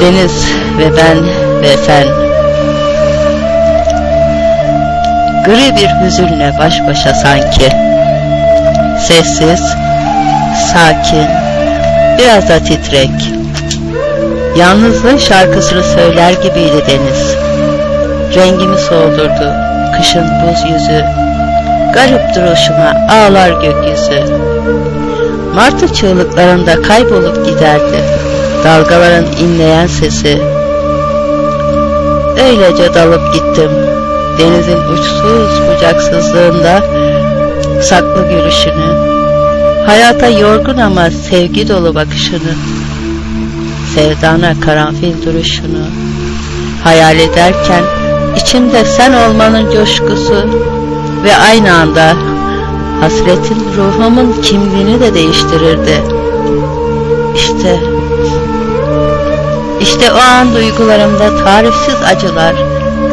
Deniz ve ben ve sen. Gri bir hüzünle baş başa sanki. Sessiz, sakin, biraz da titrek. Yalnızlığın şarkısını söyler gibiydi deniz. Rengimi soldurdu kışın buz yüzü. Garip duruşuma ağlar gökyüzü. Martı çığlıklarında kaybolup giderdi Dalgaların inleyen sesi. Öylece dalıp gittim. Denizin uçsuz bucaksızlığında Saklı gülüşünü Hayata yorgun ama sevgi dolu bakışını Sevdana karanfil duruşunu Hayal ederken içimde sen olmanın coşkusu Ve aynı anda Hasretin ruhumun kimliğini de değiştirirdi. İşte işte o an duygularımda tarifsiz acılar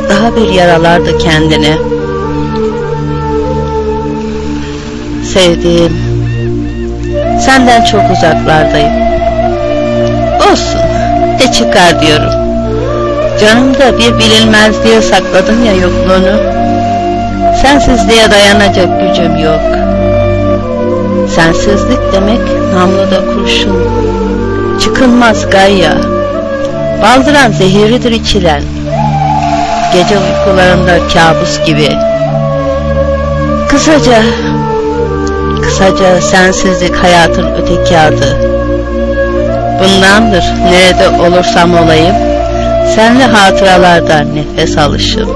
daha bir yaralardı kendini. Sevdiğim, senden çok uzaklardayım. Olsun, de çıkar diyorum. Canımda bir bilinmezliğe sakladım ya yokluğunu. Sensizliğe dayanacak gücüm yok. Sensizlik demek namluda kurşun. Çıkılmaz gayya. Baldıran zehiridir içilen. Gece uykularında kabus gibi. Kısaca, kısaca sensizlik hayatın öteki adı. Bundandır nerede olursam olayım, senli hatıralardan nefes alışım.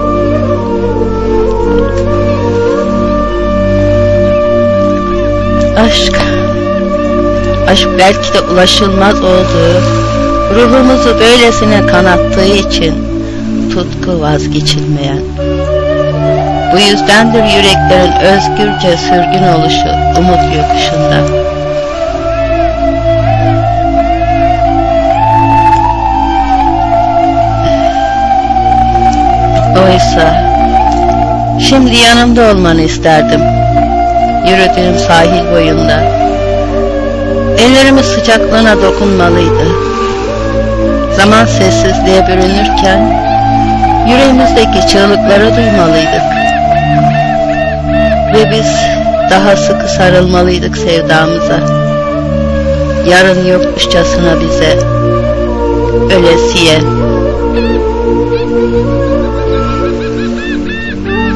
Aşk, aşk belki de ulaşılmaz olduğu, ruhumuzu böylesine kanattığı için tutku vazgeçilmeyen. Bu yüzdendir yüreklerin özgürce sürgün oluşu umut yokuşunda. Oysa şimdi yanımda olmanı isterdim. Yürüdüğüm sahil boyunda. Ellerimiz sıcaklığına dokunmalıydı. Zaman sessizliğe bürünürken yüreğimizdeki çığlıkları duymalıydık. Ve biz daha sıkı sarılmalıydık sevdamıza. Yarın yokmuşçasına bize, ölesiye.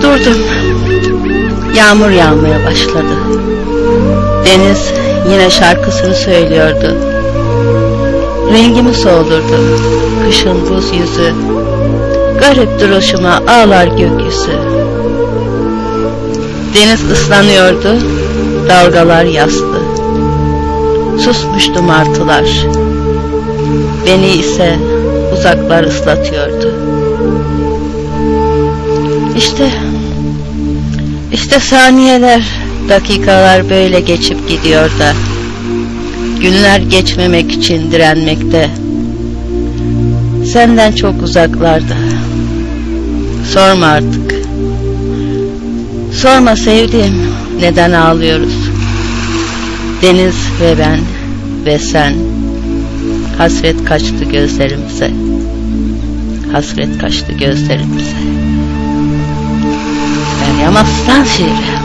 Durdum. Yağmur yağmaya başladı. Deniz yine şarkısını söylüyordu. Rengimi soldurdu. Kışın buz yüzü. Garip duruşuma ağlar gökyüzü. Deniz ıslanıyordu. Dalgalar yastı. Susmuştu martılar. Beni ise uzaklar ıslatıyordu. İşte işte saniyeler, dakikalar böyle geçip gidiyor da günler geçmemek için direnmekte. Senden çok uzaklarda. Sorma artık. Sorma sevdiğim neden ağlıyoruz. Deniz ve ben ve sen. Hasret kaçtı gözlerimize. Hasret kaçtı gözlerimize. Meryem Aslan şiiri.